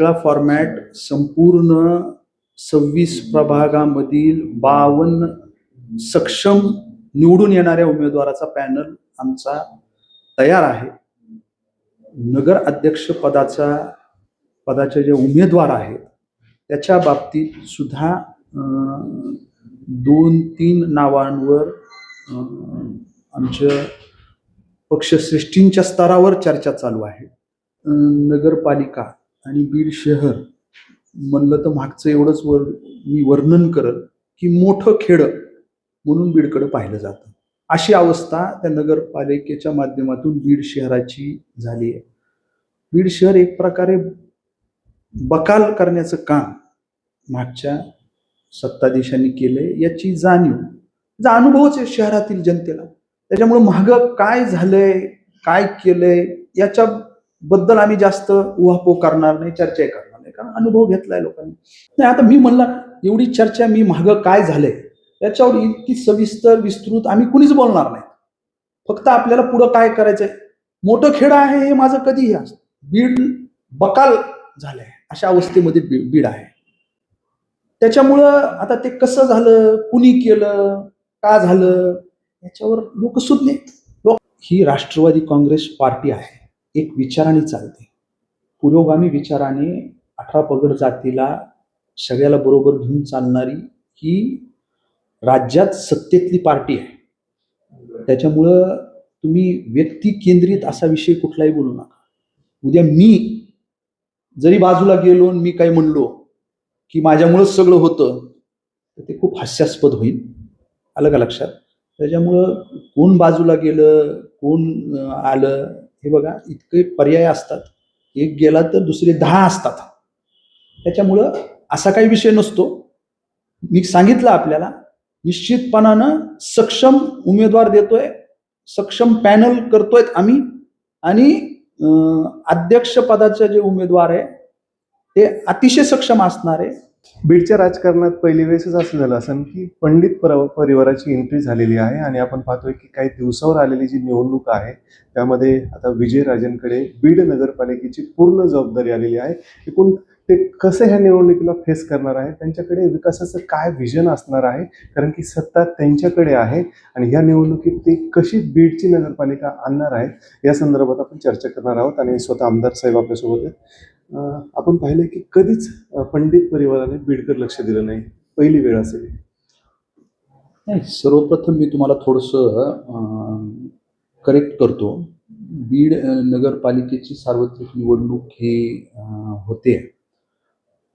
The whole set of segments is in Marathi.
सगळा फॉर्मॅट संपूर्ण सव्वीस प्रभागामधील बावन्न सक्षम निवडून येणाऱ्या उमेदवाराचा पॅनल आमचा तयार आहे. नगर अध्यक्ष पदाचा पदाचे जे उमेदवार आहेत त्याच्या बाबतीत सुद्धा दोन तीन नावांवर आमच्या पक्षश्रेष्ठींच्या स्तरावर चर्चा चालू आहे. नगरपालिका आणि बीड शहर म्हणलं तर मागचं एवढंच वर मी वर्णन करत की मोठं खेडं म्हणून बीडकडे पाहिलं जातं. अशी अवस्था त्या नगरपालिकेच्या माध्यमातून बीड शहराची झाली आहे. बीड शहर एक प्रकारे बकाल करण्याचं काम मागच्या सत्ताधीशांनी केलंय याची जाणीव जा अनुभवच आहे शहरातील जनतेला. त्याच्यामुळे महाग काय झालंय काय केलंय याच्या बद्दल आम्ही जास्त उहापोह करणार नाही चर्चा करणार नाही. कारण अनुभव घेतलाय लोकांनी. नाही आता मी म्हणला एवढी चर्चा मी मागं काय झालंय? याच्यावर इतकी सविस्तर विस्तृत आम्ही कुणीच बोलणार नाही. फक्त आपल्याला पुढं काय करायचंय? मोठं खेड आहे हे माझं कधीही असतं. बीड बकाल झालंय. अशा अवस्थेमध्ये बीड आहे. त्याच्यामुळं आता ते कसं झालं? कुणी केलं? का झालं? याच्यावर लोक सुज्ञ लोक ही राष्ट्रवादी काँग्रेस पार्टी आहे. एक विचाराने चालते. पुरोगामी विचाराने अठरा पगड जातीला सगळ्याला बरोबर घेऊन चालणारी ही राज्यात सत्तेतली पार्टी आहे. त्याच्यामुळं तुम्ही व्यक्ती केंद्रित असा विषय कुठलाही बोलू नका. उद्या मी जरी बाजूला गेलो आणि मी काही म्हणलो की माझ्यामुळंच सगळं होतं तर ते खूप हास्यास्पद होईल. आलं का लक्षात? त्याच्यामुळं कोण बाजूला गेलं कोण आलं हे बघा इतके पर्याय असतात एक गेला तर दुसरे दहा असतात. त्याच्यामुळं असा काही विषय नसतो. मी सांगितलं आपल्याला निश्चितपणानं सक्षम उमेदवार देतोय सक्षम पॅनल करतोय आम्ही आणि अध्यक्षपदाचे जे उमेदवार आहे ते अतिशय सक्षम असणार आहे बीडच्या राजकारणात पहिली वेळेसच असं झालं असं की पंडित परिवाराची एंट्री झालेली आहे आणि आपण पाहतोय की काही दिवसावर आलेली जी निवडणूक आहे त्यामध्ये आता विजयराजेंकडे बीड नगरपालिकेची पूर्ण जबाबदारी आलेली आहे. एकूण ते कसे ह्या निवडणुकीला फेस करणार आहे त्यांच्याकडे विकासाचं काय विजन असणार आहे? कारण की सत्ता त्यांच्याकडे आहे आणि ह्या निवडणुकीत ते कशी बीडची नगरपालिका आणणार आहे या संदर्भात आपण चर्चा करणार आहोत. आणि स्वतः आमदार साहेब आपल्यासोबत आहेत. आपण पाहिलं की कधीच पंडित परिवाराने बीडकर लक्ष दिलं नाही. पहिली वेळ असेल नाही सर्वप्रथम मी तुम्हाला थोडंसं करेक्ट करतो. बीड नगरपालिकेची सार्वत्रिक निवडणूक ही होते.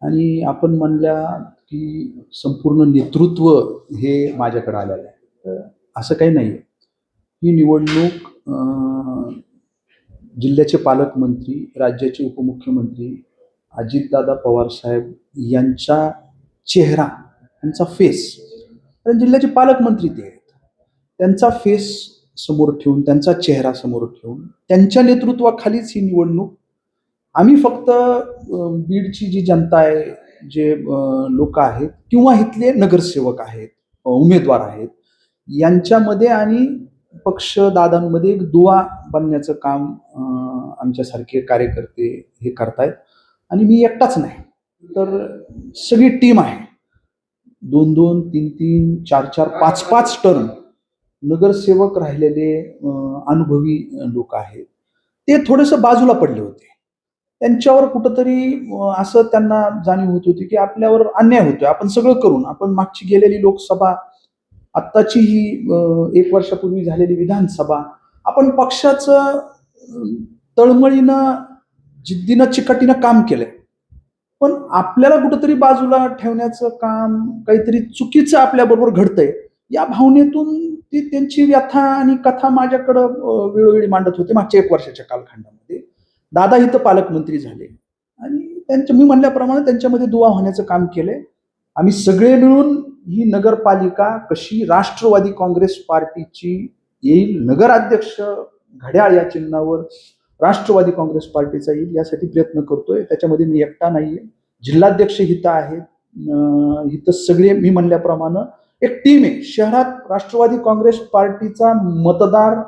आणि आपण म्हणल्या की संपूर्ण नेतृत्व हे माझ्याकडे आलेलं आहे. असं काही नाही आहे ही निवडणूक जिल्ह्याचे पालकमंत्री राज्याचे उपमुख्यमंत्री अजितदादा पवारसाहेब यांचा चेहरा यांचा फेस कारण जिल्ह्याचे पालकमंत्री ते आहेत. त्यांचा फेस समोर ठेवून त्यांचा चेहरा समोर ठेवून त्यांच्या नेतृत्वाखालीच ही निवडणूक. आम्ही फक्त बीडची जी जनता आहे जे लोक आहेत किंवा इथले नगरसेवक आहेत उमेदवार आहेत यांच्यामध्ये आणि पक्ष दादांमध्ये एक दुवा बनण्याचं काम आमच्यासारखे कार्यकर्ते हे करतायत. आणि मी एकटाच नाही तर सगळी टीम आहे. दोन दोन तीन तीन चार चार पाच पाच टर्म नगरसेवक राहिलेले अनुभवी लोक आहेत. ते थोडंसं बाजूला पडले होते. त्यांच्यावर कुठंतरी असं त्यांना जाणीव होत होती की आपल्यावर अन्याय होतोय. आपण सगळं करून आपण मागची गेलेली लोकसभा आत्ताची ही एक वर्षापूर्वी झालेली विधानसभा आपण पक्षाचं तळमळीनं जिद्दीनं चिकाटीनं काम केलंय. पण आपल्याला कुठंतरी बाजूला ठेवण्याचं काम काहीतरी चुकीचं आपल्याबरोबर घडतंय या भावनेतून ती त्यांची व्यथा आणि कथा माझ्याकडं वेळोवेळी मांडत होते मागच्या एक वर्षाच्या कालखंडामध्ये. दादा इथं पालकमंत्री झाले आणि त्यांच्या मी म्हणल्याप्रमाणे त्यांच्यामध्ये दुवा होण्याचं काम केलंय. आम्ही सगळे मिळून ही नगरपालिका कशी राष्ट्रवादी काँग्रेस पार्टीची येईल नगराध्यक्ष घड्याळ या चिन्हावर राष्ट्रवादी काँग्रेस पार्टीचा येईल यासाठी प्रयत्न करतोय. त्याच्यामध्ये मी एकटा नाहीये. जिल्हाध्यक्ष हिता आहेत. अं, इथं सगळे मी म्हणल्याप्रमाणे एक टीम आहे. शहरात राष्ट्रवादी काँग्रेस पार्टीचा मतदार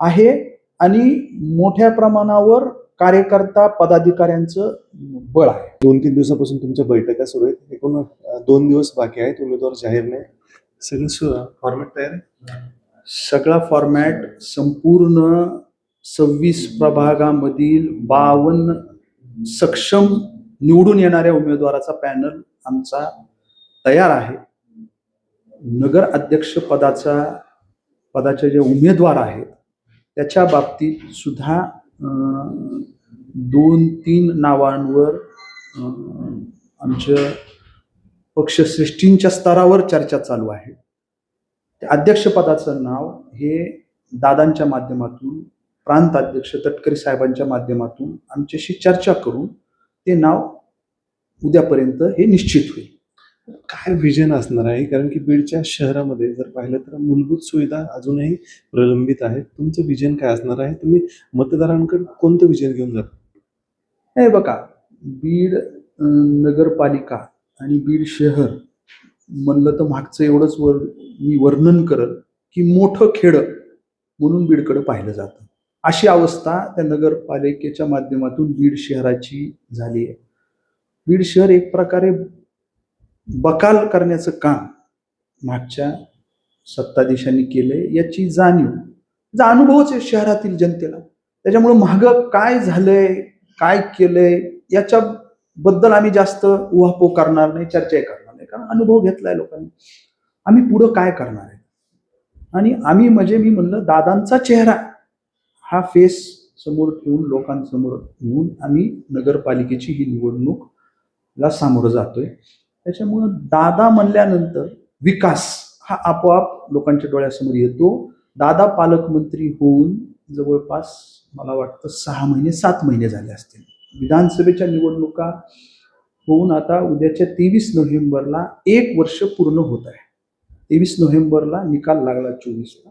आहे आणि मोठ्या प्रमाणावर कार्यकर्ता पदाधिकाऱ्यांचं बळ आहे. दोन तीन दिवसापासून तुमच्या बैठका सुरू आहेत. एकूण दोन दिवस बाकी आहेत. उमेदवार जाहीर नाही सगळं फॉर्मॅट तयार आहे? सगळा फॉर्मॅट संपूर्ण सव्वीस प्रभागामधील बावन्न सक्षम निवडून येणाऱ्या उमेदवाराचा पॅनल आमचा तयार आहे. नगर अध्यक्ष पदाचा पदाचे जे उमेदवार आहेत त्याच्या बाबतीत सुद्धा दोन तीन नावांवर आमच्या पक्षश्रेष्ठींच्या स्तरावर चर्चा चालू आहे. त्या अध्यक्षपदाचं नाव हे दादांच्या माध्यमातून प्रांत अध्यक्ष तटकरी साहेबांच्या माध्यमातून आमच्याशी चर्चा करून ते नाव उद्यापर्यंत हे निश्चित होईल. काय विजन असणार आहे? कारण की बीडच्या शहरामध्ये जर पाहिलं तर मूलभूत सुविधा अजूनही प्रलंबित आहेत. तुमचं विजन काय असणार आहे? तुम्ही मतदारांकडे कोणतं विजन घेऊन जाता? हे बघा बीड नगरपालिका आणि बीड शहर म्हणलं तर मागचं एवढंच वर मी वर्णन करत की मोठं खेडं म्हणून बीडकडे पाहिलं जातं. अशी अवस्था त्या नगरपालिकेच्या माध्यमातून बीड शहराची झाली आहे. बीड शहर एक प्रकारे बकाल करण्याचं काम मागच्या सत्ताधीशांनी केलंय याची जाणीव जा अनुभवच आहे शहरातील जनतेला. त्याच्यामुळं मागं काय झालंय काय केलंय याच्याबद्दल आम्ही जास्त उहापोह करणार नाही चर्चाही करणार नाही. कारण अनुभव घेतलाय लोकांनी. आम्ही पुढं काय करणार आहे? आणि आम्ही म्हणजे मी म्हणलं दादांचा चेहरा हा फेस समोर ठेवून लोकांसमोर येऊन आम्ही नगरपालिकेची ही निवडणूक ला सामोरं जातोय. त्याच्यामुळं दादा म्हणल्यानंतर विकास हा आपोआप लोकांच्या डोळ्यासमोर येतो. दादा पालकमंत्री होऊन जवळपास मला वाटतं सहा महिने सात महिने झाले असतील. विधानसभेच्या निवडणुका होऊन आता उद्याच्या तेवीस नोव्हेंबरला एक वर्ष पूर्ण होत आहे. तेवीस नोव्हेंबरला निकाल लागला चोवीसला.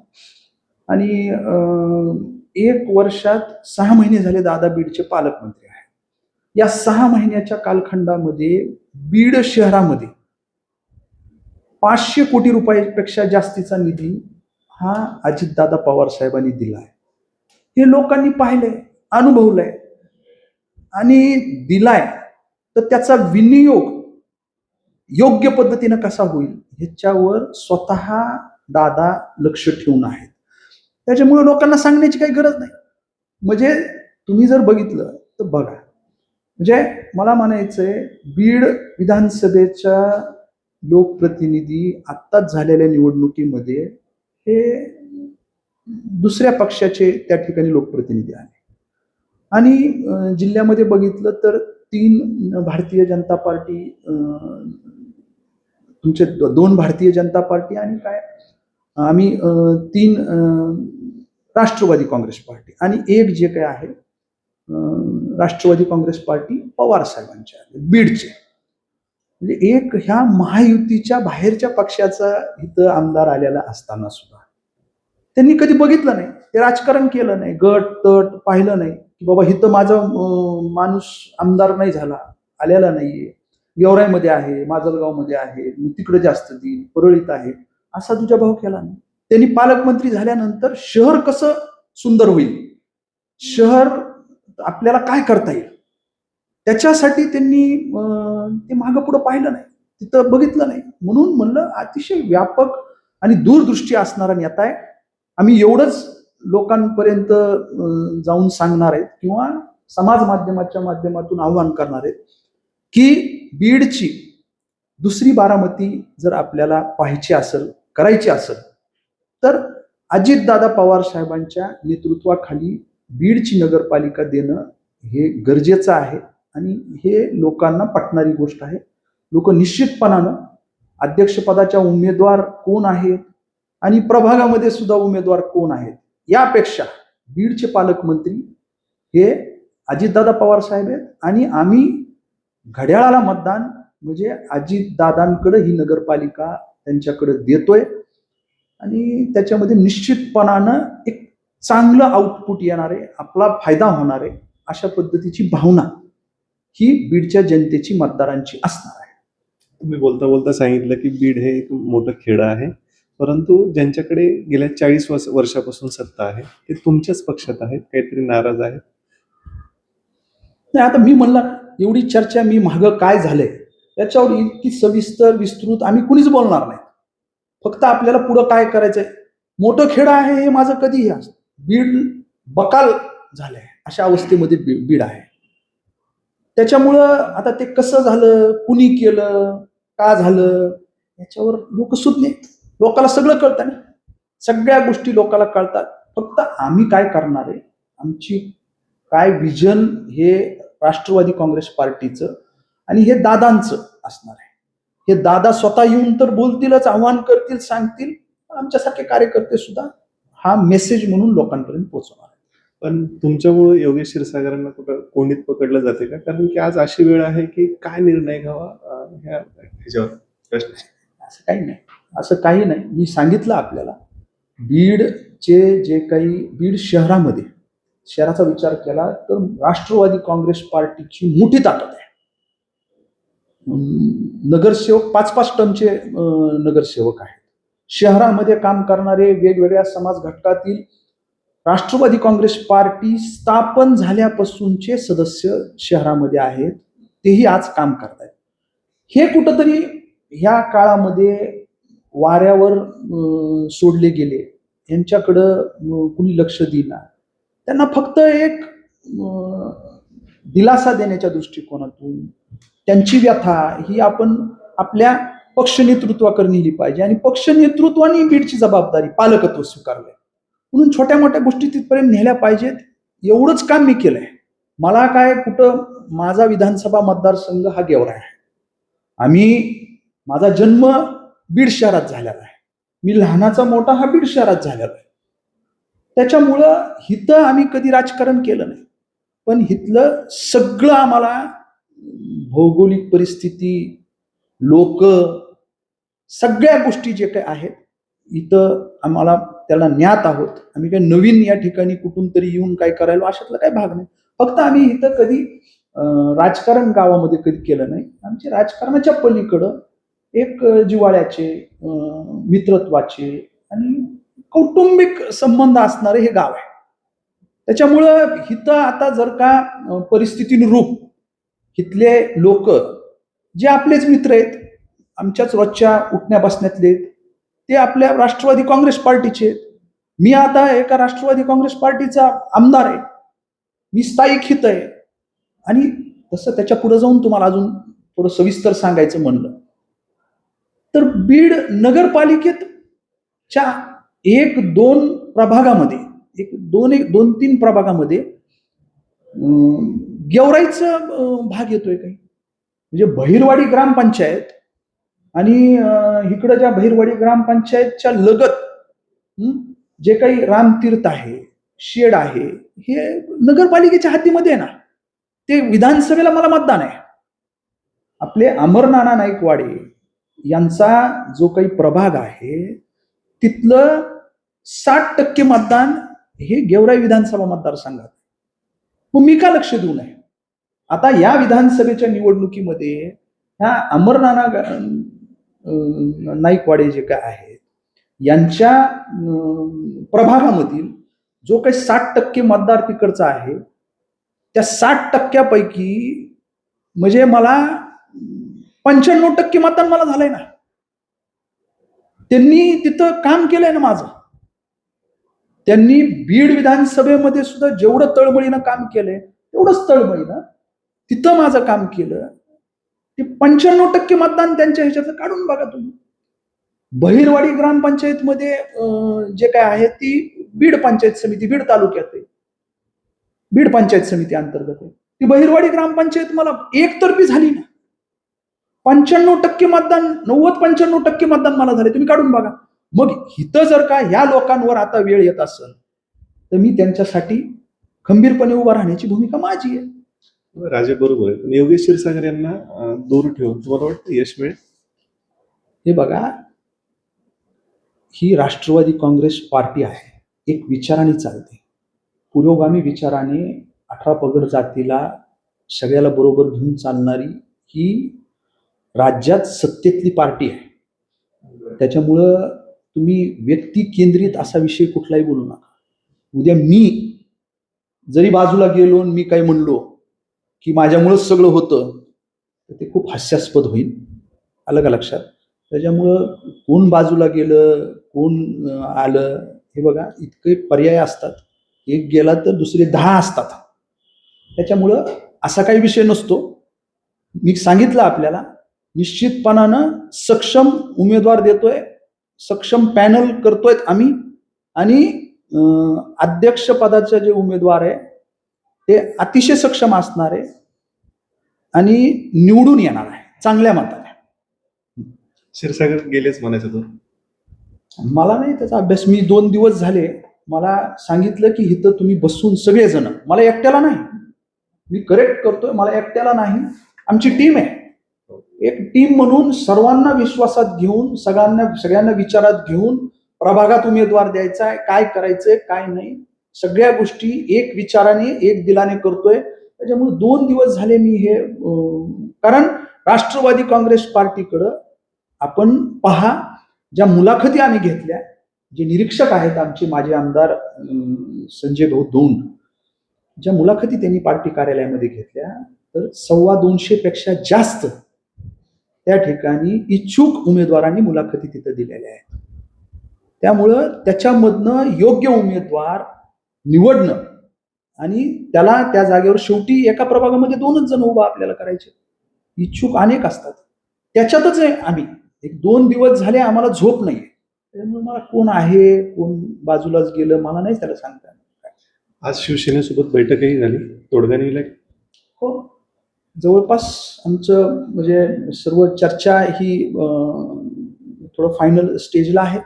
आणि एक वर्षात सहा महिने झाले दादा बीडचे पालकमंत्री आहेत. या सहा महिन्याच्या कालखंडामध्ये बीड शहरामध्ये पाचशे कोटी रुपयापेक्षा जास्तीचा निधी हा अजितदादा पवार साहेबांनी दिला आहे हे लोकांनी पाहिलंय अनुभवलंय आणि दिलाय. तर त्याचा विनियोग योग्य पद्धतीनं कसा होईल ह्याच्यावर स्वतः दादा लक्ष ठेवून आहेत. त्याच्यामुळे लोकांना सांगण्याची काही गरज नाही. म्हणजे तुम्ही जर बघितलं तर बघा म्हणजे मला म्हणायचंय बीड विधानसभेच्या लोकप्रतिनिधी आत्ताच झालेल्या निवडणुकीमध्ये हे दुसऱ्या पक्षाचे त्या ठिकाणी लोकप्रतिनिधी आले आणि जिल्ह्यामध्ये बघितलं तर तीन भारतीय जनता पार्टी तुमचे दोन भारतीय जनता पार्टी आणि काय? आम्ही तीन राष्ट्रवादी काँग्रेस पार्टी आणि एक जे काय आहे राष्ट्रवादी काँग्रेस पार्टी पवार साहेबांच्या बीडचे. म्हणजे एक ह्या महायुतीच्या बाहेरच्या पक्षाचा इथं आमदार आलेला असताना सुद्धा. त्यांनी कधी बघितलं नाही. ते राजकारण केलं नाही. गट तट पाहिलं नाही. की बाबा इथं माझा माणूस आमदार नाही झाला. आलेला नाहीये. गेवराईमध्ये आहे माजलगावमध्ये आहे. मी तिकडे जास्त देईन परळीत आहे. असा तुझा भाव केला नाही. त्यांनी पालकमंत्री झाल्यानंतर शहर कसं सुंदर होईल? शहर आपल्याला काय करता येईल? त्याच्यासाठी त्यांनी ते मागं पुढं पाहिलं नाही. तिथं बघितलं नाही. म्हणून म्हणलं अतिशय व्यापक आणि दूरदृष्टी असणारा नेता आहे. आम्ही एवढंच लोकांपर्यंत जाऊन सांगणार आहेत किंवा समाज माध्यमाच्या माध्यमातून आव्हान करणार आहेत की बीडची दुसरी बारामती जर आपल्याला पाहायची असेल करायची असेल तर अजितदादा पवार साहेबांच्या नेतृत्वाखाली बीडची नगरपालिका देणं हे गरजेचं आहे आणि हे लोकांना पटणारी गोष्ट आहे. लोक निश्चितपणानं अध्यक्षपदाच्या उमेदवार कोण आहेत आणि प्रभागामध्ये सुद्धा उमेदवार कोण आहेत यापेक्षा बीडचे पालकमंत्री हे अजितदादा पवार साहेब आहेत आणि आम्ही घड्याळाला मतदान म्हणजे अजितदादांकडे ही नगरपालिका त्यांच्याकडे देतोय. आणि त्याच्यामध्ये निश्चितपणानं एक चांगलं आउटपुट येणार आहे आपला फायदा होणार आहे अशा पद्धतीची भावना ही बीडच्या जनतेची मतदारांची असणार आहे. तुम्ही बोलता बोलता सांगितलं की बीड हे एक मोठं खेडं आहे परंतु ज्यांच्याकडे गेल्या चाळीस वर्ष वर्षापासून सत्ता आहे ते तुमच्याच पक्षात आहेत काहीतरी नाराज आहेत? नाही आता मी म्हणलं एवढी चर्चा मी मागं काय झालंय याच्यावर इतकी सविस्तर विस्तृत आम्ही कुणीच बोलणार नाही. फक्त आपल्याला पुढं काय करायचंय? मोठं खेळ आहे हे माझं कधीही असतं. बीड बकाल झालंय. अशा अवस्थेमध्ये बी- बीड आहे. त्याच्यामुळं आता ते कसं झालं? कुणी केलं? का झालं? याच्यावर लोक सुटले लोकाला सगळं कळतं ना. सगळ्या गोष्टी लोकाला कळतात. फक्त आम्ही काय करणार आहे? आमची काय विजन हे राष्ट्रवादी काँग्रेस पार्टीचं आणि हे दादांचं असणार आहे. हे दादा स्वतः येऊन तर बोलतीलच आव्हान करतील सांगतील. आमच्यासारखे कार्यकर्ते सुद्धा हा मेसेज म्हणून लोकांपर्यंत पोहोचवणार पण तुमच्यामुळे योगेश क्षीरसागरांना कुठं कोंडीत पकडलं जाते का? कारण की आज अशी वेळ आहे की काय निर्णय घ्यावा ह्या ह्याच्यावर प्रश्न. असं काही नाही. असं काही नाही. मी सांगितलं आपल्याला बीडचे जे काही बीड शहरामध्ये शहराचा विचार केला तर राष्ट्रवादी काँग्रेस पार्टीची मोठी ताकद आहे. नगरसेवक पाच पाच टनचे अं, नगरसेवक आहेत. शहरामध्ये काम करणारे वेगवेगळ्या समाज घटकातील राष्ट्रवादी काँग्रेस पार्टी स्थापन झाल्यापासूनचे सदस्य शहरामध्ये आहेत तेही आज काम करतायत. हे कुठंतरी ह्या काळामध्ये वाऱ्यावर सोडले गेले. यांच्याकडं कुणी लक्ष दिला त्यांना फक्त एक दिलासा देण्याच्या दृष्टिकोनातून त्यांची व्यथा ही आपण आपल्या पक्ष नेतृत्वाकडे नेली पाहिजे. आणि पक्ष नेतृत्वाने बीडची जबाबदारी पालकत्व स्वीकारलंय. म्हणून छोट्या मोठ्या गोष्टी तिथपर्यंत नेल्या पाहिजेत. एवढंच काम मी केलंय. मला काय कुठं माझा विधानसभा मतदारसंघ हा गेवरा आहे. आम्ही माझा जन्म बीड शहरात झालेला आहे. मी लहानाचा मोठा हा बीड शहरात झालेला आहे. त्याच्यामुळं हिथं आम्ही कधी राजकारण केलं नाही. पण हिथलं सगळं आम्हाला भौगोलिक परिस्थिती लोक सगळ्या गोष्टी जे काही आहेत इथं आम्हाला त्याला ज्ञात आहोत. आम्ही काही नवीन या ठिकाणी कुठून तरी येऊन काय करायला अशातला काही भाग नाही. फक्त आम्ही इथं कधी राजकारण गावामध्ये कधी केलं नाही. आमचे राजकारणाच्या पलीकडं एक जिवाळ्याचे जिव्हाळ्याचे मित्रत्वाचे आणि कौटुंबिक संबंध असणारे हे गाव आहे. त्याच्यामुळं इथं आता जर का परिस्थितीनुरूप इथले लोक जे आपलेच मित्र आहेत आमच्याच रोजच्या उठण्या बसण्यातले आहेत, ते आपल्या राष्ट्रवादी काँग्रेस पार्टीचे. मी आता एका राष्ट्रवादी काँग्रेस पार्टीचा आमदार आहे. मी स्थायिक हित आहे. आणि तसं त्याच्या पुढे जाऊन तुम्हाला अजून थोडं सविस्तर सांगायचं म्हणलं. तर बीड नगरपालिकेत च्या एक दोन प्रभागामध्ये एक दोन एक दोन तीन प्रभागामध्ये गेवराईचा भाग येतोय काही. म्हणजे बहिरवाडी ग्रामपंचायत आणि इकडं ज्या बहिरवाडी ग्रामपंचायतच्या लगत जे काही रामतीर्थ आहे शेड आहे हे नगरपालिकेच्या हातीमध्ये आहे ना ते विधानसभेला मला मतदान आहे. आपले अमरनाना नाईकवाडे यांचा जो काही प्रभाग आहे तिथलं साठ टक्के मतदान हे गेवराई विधानसभा मतदारसंघात मग मी का लक्ष देऊ नये? आता या विधानसभेच्या निवडणुकीमध्ये ह्या अमरनाना नाईकवाडे जे काय आहेत यांच्या प्रभागामधील जो काही साठ टक्के मतदार तिकडचा आहे त्या साठ टक्क्यापैकी म्हणजे मला पंच्याण्णव टक्के मतदान मला झालंय ना. त्यांनी तिथं काम केलंय ना माझं. त्यांनी बीड विधानसभेमध्ये सुद्धा जेवढं तळमळीनं काम केलंय तेवढंच तळमळीनं तिथं माझं काम केलं. की पंच्याण्णव टक्के मतदान त्यांच्या ह्याच्याचं काढून बघा तुम्ही. बहिरवाडी ग्रामपंचायतमध्ये अं, जे काय आहे ती बीड पंचायत समिती बीड तालुक्यात आहे. बीड पंचायत समिती अंतर्गत आहे. ती बहिरवाडी ग्रामपंचायत मला एकतर्फी झाली ना. पंच्याण्णव टक्के मतदान नव्वद पंच्याण्णव टक्के मतदान मला झाले तुम्ही काढून बघा. मग इथं जर का ह्या लोकांवर आता वेळ येत असेल तर मी त्यांच्यासाठी खंबीरपणे उभा राहण्याची भूमिका माझी आहे. राजे बरोबर आहे पण योगेश क्षीरसागर यांना अं, दूर ठेवून तुम्हाला वाटतं यश मिळेल? हे बघा ही राष्ट्रवादी काँग्रेस पार्टी आहे. एक विचाराने चालते. पुरोगामी विचाराने अठरा पगड जातीला सगळ्याला बरोबर घेऊन चालणारी ही राज्यात सत्तेतली पार्टी आहे. त्याच्यामुळं तुम्ही व्यक्ती केंद्रित असा विषय कुठलाही बोलू नका. उद्या मी जरी बाजूला गेलो आणि मी काही म्हणलो की माझ्यामुळंच सगळं होतं तर ते खूप हास्यास्पद होईल. आलं का लक्षात? त्याच्यामुळं कोण बाजूला गेलं कोण आलं हे बघा इतके पर्याय असतात. एक गेला तर दुसरे दहा असतात. त्याच्यामुळं असा काही विषय नसतो. मी सांगितलं आपल्याला निश्चितपणानं सक्षम उमेदवार देतोय सक्षम पॅनल करतोय आम्ही. आणि अं, अध्यक्षपदाचे जे उमेदवार आहे ते अतिशय सक्षम असणार आहे आणि निवडून येणार आहे चांगल्या मताने. क्षीरसागर गेलेच म्हणायचं तो मला नाही त्याचा अभ्यास मी दोन दिवस झाले. मला सांगितलं की इथं तुम्ही बसून सगळेजण मला एकट्याला नाही. मी करेक्ट करतोय मला एकट्याला नाही. आमची टीम आहे. एक टीम म्हणून सर्वांना विश्वासात घेऊन सगळ्यांना सगळ्यांना विचारात घेऊन प्रभागात उमेदवार द्यायचा आहे काय करायचंय काय नाही. सगळ्या गोष्टी एक विचाराने एक दिलाने करतोय. त्याच्यामुळे दोन दिवस झाले मी हे कारण राष्ट्रवादी काँग्रेस पार्टीकडं आपण पहा ज्या मुलाखती आम्ही घेतल्या जे निरीक्षक आहेत आमचे माजी आमदार संजय भाऊ दोन ज्या मुलाखती त्यांनी पार्टी कार्यालयामध्ये घेतल्या तर सव्वा दोनशे पेक्षा जास्त त्या ठिकाणी इच्छुक उमेदवारांनी मुलाखती तिथं दिलेल्या आहेत. त्यामुळं त्याच्यामधनं योग्य उमेदवार निवडणं. आणि त्याला त्या जागेवर शेवटी एका प्रभागामध्ये दोनच जण उभा आपल्याला करायचे. इच्छुक अनेक असतात. त्याच्यातच आहे आम्ही. एक दोन दिवस झाले आम्हाला झोप नाही त्यामुळे मला कोण आहे? कोण बाजूलाच गेलं? मला नाही त्याला सांगता. आज शिवसेनेसोबत बैठकही झाली. तोडगा निघाला हो. जवळपास आमचं म्हणजे सर्व चर्चा ही थोडं फायनल स्टेजला आहे.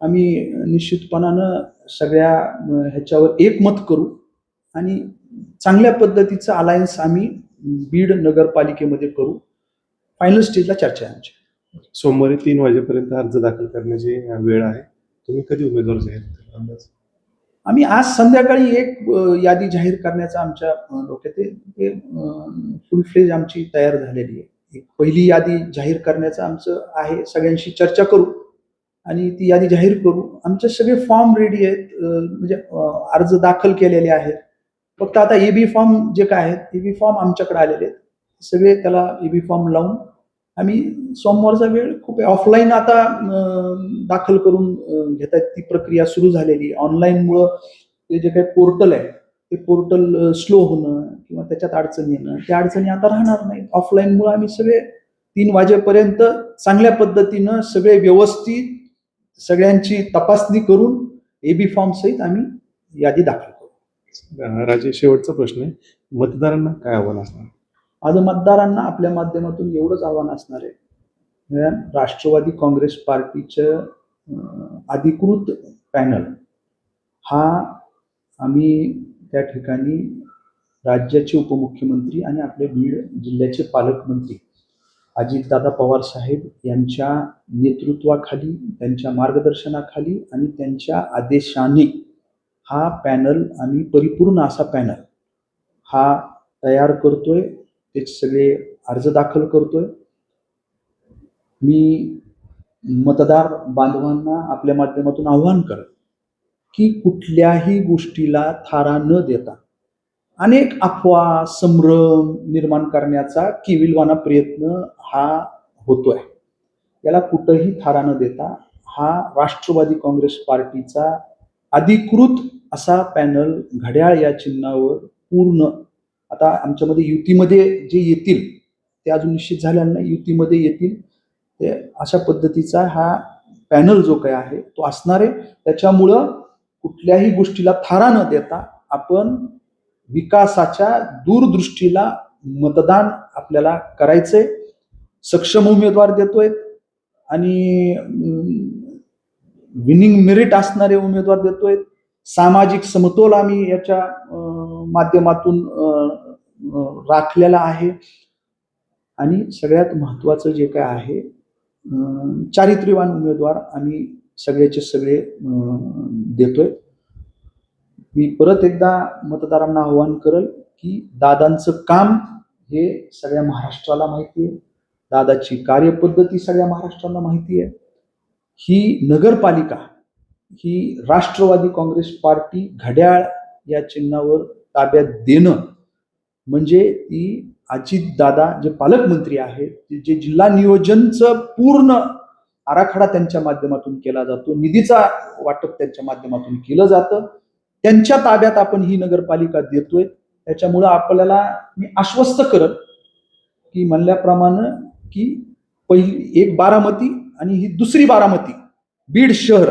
आम्ही निश्चितपणानं सगळ्या ह्याच्यावर एकमत करू आणि चांगल्या पद्धतीचं अलायन्स आम्ही बीड नगरपालिकेमध्ये करू. फायनल स्टेजला चर्चा आहे आमची. सोमवारी तीन वाजेपर्यंत अर्ज दाखल करण्याची वेळ आहे. तुम्ही कधी उमेदवार जाहीर अंदाज? आम्ही आज संध्याकाळी एक यादी जाहीर करण्याचा आमच्या डोक्यात आहे. ते फुल फ्लेज आमची तयार झालेली आहे. एक पहिली यादी जाहीर करण्याचं आमचं आहे. सगळ्यांशी चर्चा करू. आणि ती यादी जाहीर करू. आमचे सगळे फॉर्म रेडी आहेत. म्हणजे अर्ज दाखल केलेले आहेत. फक्त आता एबी फॉर्म जे काय आहेत एबी फॉर्म आमच्याकडे आलेले आहेत. सगळे त्याला एबी फॉर्म लावून आम्ही सोमवारचा वेळ खूप ऑफलाईन आता दाखल करून घेत आहेत. ती प्रक्रिया सुरू झालेली आहे. ऑनलाईनमुळं ते जे काही पोर्टल आहे ते पोर्टल स्लो होणं किंवा त्याच्यात अडचणी येणं त्या अडचणी आता राहणार नाहीत. ऑफलाईनमुळं आम्ही सगळे तीन वाजेपर्यंत चांगल्या पद्धतीनं सगळे व्यवस्थित सगळ्यांची तपासणी करून एबी फॉर्म सहित आम्ही यादी दाखल करू. राजे शेवटचा प्रश्न आहे. मतदारांना काय आव्हान असणार? माझं मतदारांना आपल्या माध्यमातून एवढंच आव्हान असणार आहे. राष्ट्रवादी काँग्रेस पार्टीचं अधिकृत पॅनल. हा आम्ही त्या ठिकाणी राज्याचे उपमुख्यमंत्री आणि आपले बीड जिल्ह्याचे पालकमंत्री अजितदादा पवार साहेब यांच्या नेतृत्वाखाली त्यांच्या मार्गदर्शनाखाली आणि त्यांच्या आदेशाने हा पॅनल आम्ही परिपूर्ण असा पॅनल हा तयार करतोय ते सगळे अर्ज दाखल करतोय. मी मतदार बांधवांना आपल्या माध्यमातून आव्हान करत की कुठल्याही गोष्टीला थारा न देता अनेक अफवा संभ्रम निर्माण करण्याचा किविलवाना प्रयत्न हा होतोय. याला कुठंही थारा न देता हा राष्ट्रवादी काँग्रेस पार्टीचा अधिकृत असा पॅनल घड्याळ या चिन्हावर पूर्ण आता आमच्यामध्ये युतीमध्ये जे येतील ते अजून निश्चित झालेलं नाही युतीमध्ये येतील ते अशा पद्धतीचा हा पॅनल जो काय आहे तो असणार आहे. त्याच्यामुळं कुठल्याही गोष्टीला थारा न देता आपण विकासाच्या दूरदृष्टीला मतदान आपल्याला करायचंय. सक्षम उमेदवार देतोय आणि विनिंग मेरिट असणारे उमेदवार देतोय. सामाजिक समतोल आम्ही याच्या माध्यमातून राखलेला आहे. आणि सगळ्यात महत्वाचं जे काय आहे चारित्र्यवान उमेदवार आम्ही सगळ्याचे सगळे देतोय. मी परत एकदा मतदारांना आव्हान करल की दादांचं काम हे सगळ्या महाराष्ट्राला माहिती आहे. दादाची कार्यपद्धती सगळ्या महाराष्ट्राला माहिती आहे. ही नगरपालिका ही राष्ट्रवादी काँग्रेस पार्टी घड्याळ या चिन्हावर ताब्यात देणं म्हणजे ती अजितदादा जे पालकमंत्री आहेत जे जिल्हा नियोजनचं पूर्ण आराखडा त्यांच्या माध्यमातून केला जातो निधीचा वाटप त्यांच्या माध्यमातून केलं जातं. त्यांच्या ताब्यात आपण ही नगरपालिका देतोय. त्याच्यामुळं आपल्याला मी आश्वस्त करत की म्हणल्याप्रमाणे की पहिली एक बारामती आणि ही दुसरी बारामती बीड शहर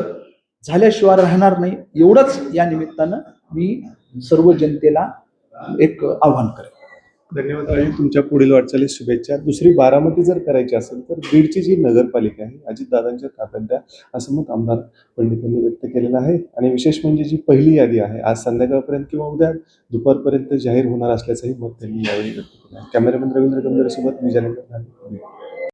झाल्याशिवाय राहणार नाही. एवढंच या निमित्तानं मी सर्व जनतेला एक आव्हान करेन. धन्यवाद आणि तुमच्या पुढील वाटचालीस शुभेच्छा. दुसरी बारामती जर करायची असेल तर बीडची जी नगरपालिका आहे अजितदादांच्या ताब्यात द्या असं मत आमदार पंडितांनी व्यक्त केलेलं आहे. आणि विशेष म्हणजे जी पहिली यादी आहे आज संध्याकाळपर्यंत किंवा उद्या दुपारपर्यंत जाहीर होणार असल्याचंही मत त्यांनी यावेळी व्यक्त केलं आहे. कॅमेरामॅन रवींद्र गंभीरसोबत मी जानेंद्र